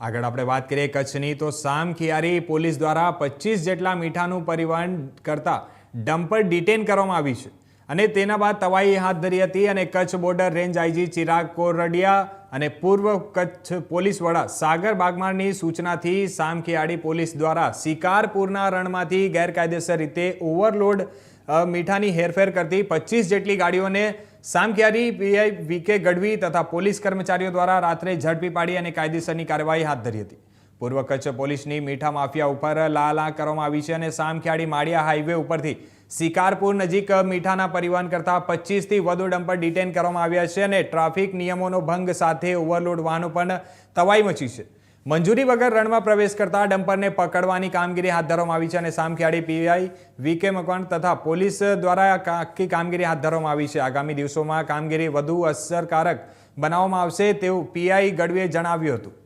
આગળ આપણે વાત કરીએ કચ્છની, તો સામખિયારી પોલીસ દ્વારા પચીસ જેટલા મીઠાનું પરિવહન કરતા ડમ્પર ડિટેન કરવામાં આવી છે. અને તેના બાદ તવાઈ હાથ ધરી હતી અને Kutch border range IG Chirag Koradiya અને પૂર્વ કચ્છ પોલીસ વડા સાગર બાગમારની સૂચનાથી સામખિયાળી પોલીસ દ્વારા શિકારપુરના રણમાંથી ગેરકાયદેસર રીતે ઓવરલોડ મીઠાની હેરફેર કરતી પચીસ જેટલી ગાડીઓને સામખિયારી પીઆઈ વીકે ગઢવી તથા પોલીસ કર્મચારીઓ દ્વારા રાત્રે ઝડપી પાડી અને કાયદેસરની કાર્યવાહી હાથ ધરી હતી. પૂર્વ કચ્છ પોલીસની મીઠા માફિયા ઉપર લાલા કરવામાં આવી છે અને સામખિયાળી માળિયા હાઈવે ઉપરથી શિકારપુર નજીક મીઠાના પરિવહન કરતા પચીસથી વધુ ડમ્પર ડિટેન કરવામાં આવ્યા છે અને ટ્રાફિક નિયમોનો ભંગ સાથે ઓવરલોડ વાહનો પણ તવાઈ મચી છે. મંજૂરી વગર રણમાં પ્રવેશ કરતા ડમ્પરને પકડવાની કામગીરી હાથ ધરવામાં આવી છે અને સામખિયાળી પીઆઈ વીકે મકવાણ તથા પોલીસ દ્વારા આખી કામગીરી હાથ ધરવામાં આવી છે. આગામી દિવસોમાં કામગીરી વધુ અસરકારક બનાવવામાં આવશે તેવું પીઆઈ ગઢવીએ જણાવ્યું હતું.